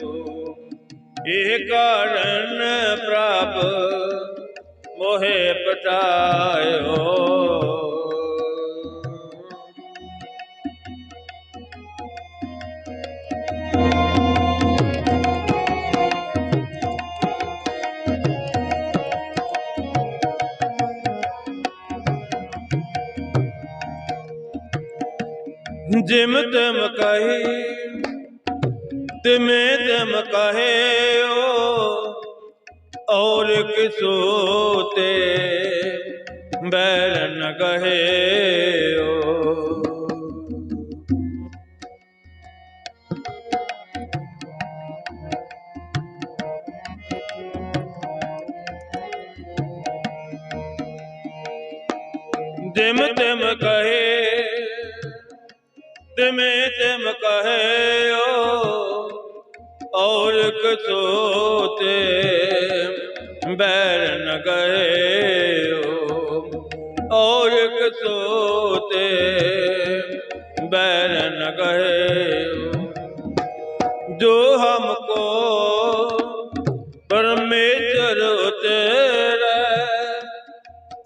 ਇਹ ਕਾਰਨ ਪ੍ਰਭ ਮੋਹਿ ਪਟਾਇਓ। ਜਿਮ ਤਮ ਕਹੀ ਤਿਮੇ ਤਮ ਕਹੇ ਔਰ ਕਿਸੋ ਤੇ ਬੈਰ ਨ ਕਹੇ ਜਿਮ ਤਿਮ ਕਹੇ में कहे ओ, और कसोते बैर न गए और कसोते बैर न गए जो हमको परमेश्वर तेरा,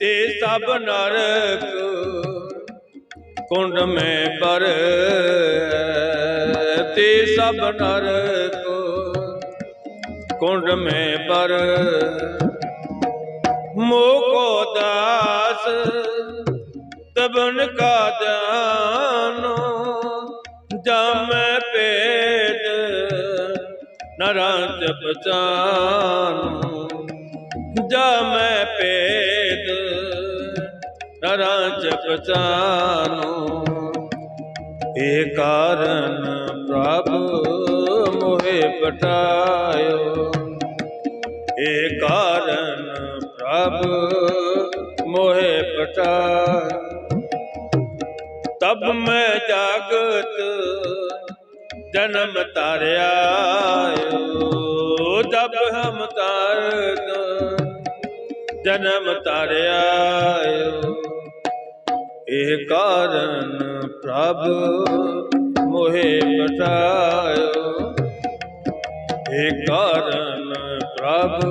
ते सब नरक ਕੁੰਡ ਮੇ ਪਰ ਤੇ ਸਭ ਨਰ ਕੋ। ਕੁੰਡ ਮੇ ਪਰ ਮੋਕੋ ਦਾਸ, ਤਬਨ ਕਾ ਜਾਨੋ ਜਮੈ ਭੇਦ ਨਰਾਂ ਚ ਪਛਾਨੋ। ਜਮੈ ਭੇਦ ਡਰਾਂ ਚ ਪਛਾਨੋ। ਇਹ ਕਾਰਨ ਪ੍ਰਭ ਮੋਹਿ ਪਟਾਇਓ ਇਹ ਕਾਰਨ ਪ੍ਰਭ ਮੋਹਿ ਪਟਾਇਓ ਤਬ ਮੈਂ ਜਾਗਤ ਜਨਮ ਤਾਰਿਆ ਜਬ ਹਮ ਤਾਰ ਜਨਮ ਤਾਰਿਆ ਇਹ ਕਾਰਨ ਪ੍ਰਭ ਮੋਹਿ ਪਟਾਇਓ ਇਹ ਕਾਰਨ ਪ੍ਰਭ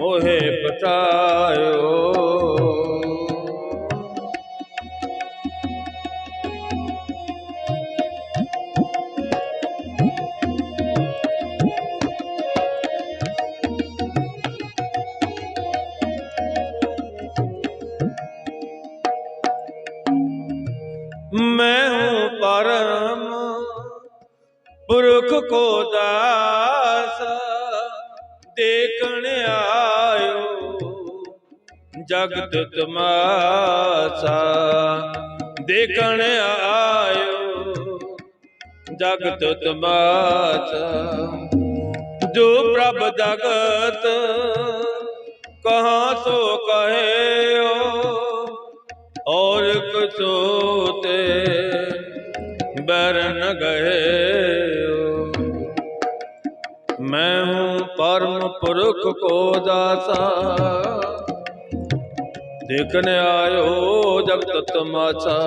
ਮੋਹਿ ਪਟਾਇਓ मैं हूँ परम पुरख को दास देखण आयो जगत तमाशा देखण आयो जगत तमाशा जो प्रभ जगत कहाँ सो कहे हो और कुछो ते ਬੈਰਨ ਗਏ ਮੈਂ ਹੂੰ ਪਰਮ ਪੁਰਖ ਕੋ ਦਾਤਾ। ਦੇਖਣ ਆਇਓ ਜਗਤ ਤਮਾਚਾ।